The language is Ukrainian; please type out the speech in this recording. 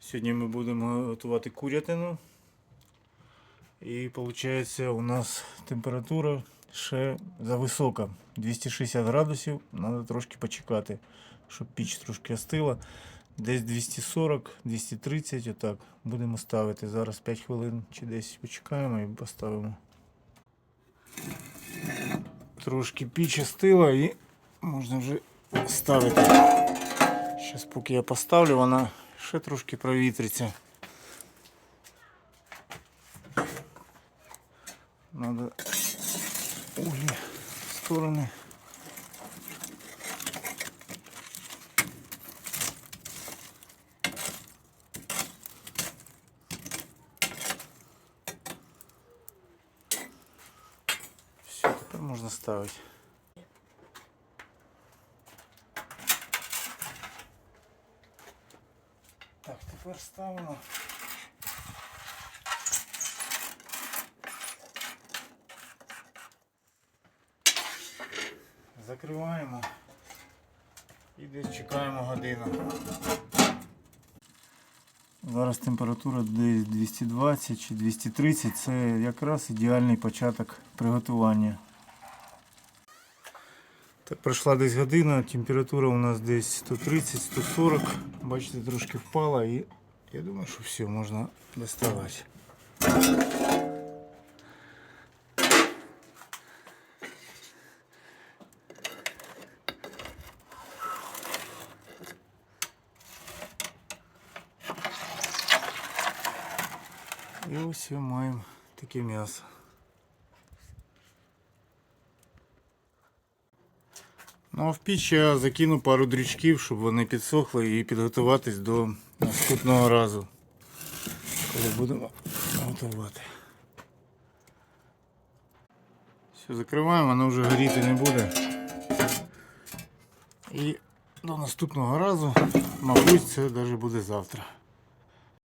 Сьогодні ми будемо готувати курятину. І виходить у нас температура ще зависока. 260 градусів. Треба трошки почекати, щоб піч трошки остила. Десь 240-230 отак. Будемо ставити. Зараз 5 хвилин чи десь почекаємо і поставимо. Трошки піч остила і можна вже ставити. Зараз поки я поставлю, вона ще трошки провітриться. Надо углі в сторони. Все, тепер можна ставити. Так, тепер ставимо. Закриваємо і десь чекаємо годину. Зараз температура десь 220 чи 230 це якраз ідеальний початок приготування. Так, пройшла десь година, температура у нас десь 130-140. Бачите, трошки впала і я думаю, що все, можна доставати. І ось ми маємо таке м'ясо. Ну а в піч я закину пару дрючків, щоб вони підсохли і підготуватись до наступного разу, коли будемо готувати. Все, закриваємо, воно вже горіти не буде. І до наступного разу, мабуть, це навіть буде завтра.